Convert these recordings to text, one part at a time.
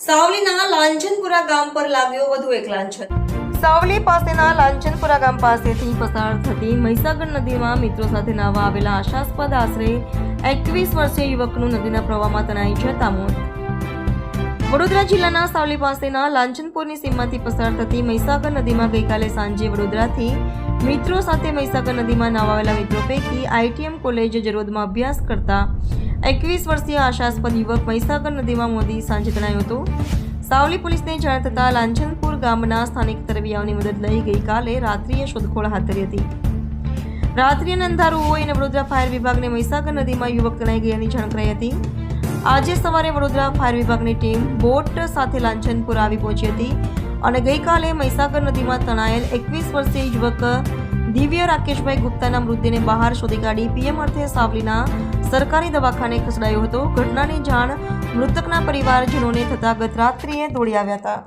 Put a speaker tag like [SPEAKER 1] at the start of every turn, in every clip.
[SPEAKER 1] સાવલીના લાંછનપુરા ગામ પર લાગ્યો વધુ એક લાંછન. સાવલી પાસેના લાંછનપુરા ગામ પાસેથી પસાર થતી મહીસાગર નદીમાં મિત્રો સાથે નાવા આવેલા આશાસ્પદ આશરે એકવીસ વર્ષીય યુવકનું નદીના પ્રવાહમાં તણાઈ જતા મોત. વડોદરા જિલ્લાના સાવલી પાસેના લાંછનપુરની સીમમાંથી પસાર થતી મહીસાગર નદીમાં ગઈકાલે સાંજે વડોદરાથી મિત્રો સાથે મહીસાગર નદીમાં નાહવા આવેલા મિત્રો પૈકી આઈટીએમ કોલેજ જરોદમાં અભ્યાસ કરતા એકવીસ વર્ષીય આશાસ્પદ યુવક મહીસાગર નદીમાં મોદી સાંજે તણાયો હતો. સાવલી પોલીસને જાણ થતાં લાંછનપુર ગામના સ્થાનિક તરવિયાઓની મદદ લઈ ગઈકાલે રાત્રિએ શોધખોળ હાથ ધરી હતી. રાત્રિએ અંધારું હોય અને વડોદરા ફાયર વિભાગને મહીસાગર નદીમાં યુવક તણાઈ ગયાની જાણ કરાઈ હતી. આજે સવારે વડોદરા ફાયર વિભાગની ટીમ બોટ સાથે લાંછનપુર આવી પહોંચી હતી અને ગઈકાલે મહીસાગર નદીમાં તણાયેલ એકવીસ વર્ષીય યુવક દિવ્ય રાકેશભાઈ ગુપ્તાના મૃતદેહને બહાર શોધી કાઢી પીએમ અર્થે સાવલીના સરકારી દવાખાને ખસેડાયો હતો. ઘટનાની જાણ મૃતકના પરિવારજનોને થતા ગત રાત્રિએ દોડી આવ્યા હતા.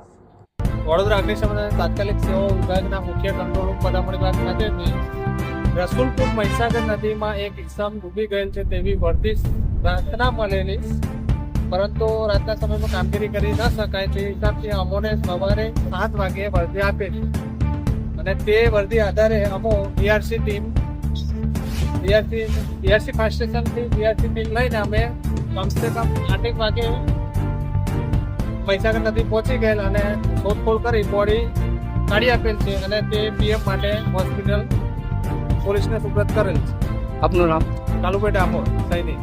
[SPEAKER 2] વડોદરા અગ્નિશમન અને તાત્કાલિક સેવા વિભાગના મુખ્ય કંટ્રોલ પદામણી વિભાગ ખાતેથી રસુલપુર મહીસાગર નદીમાં એક ઇસમ ડૂબી ગયેલ છે તેવી વર્દી પ્રાર્થના મળેલી. પરંતુ રાતના સમયમાં કામગીરી કરી ન શકાય તે હિસાબથી અમોને સવારે સાત વાગે વર્દી આપેલી અને તે વર્દી આધારે અમો BRC team BRC BRC fire સ્ટેશનથી બીઆરસી ટીમ લઈને અમે કમસે કમ આઠેક વાગે મહીસાગર નદી પહોંચી ગયેલ અને શોધખોળ કરી બોડી કાઢી આપેલ છે અને તે પીએમ માટે હોસ્પિટલ પોલીસને સુપ્રત કરેલ છે.
[SPEAKER 3] આપનું નામ?
[SPEAKER 2] કાલુભાઈ ડામોર સૈનિક.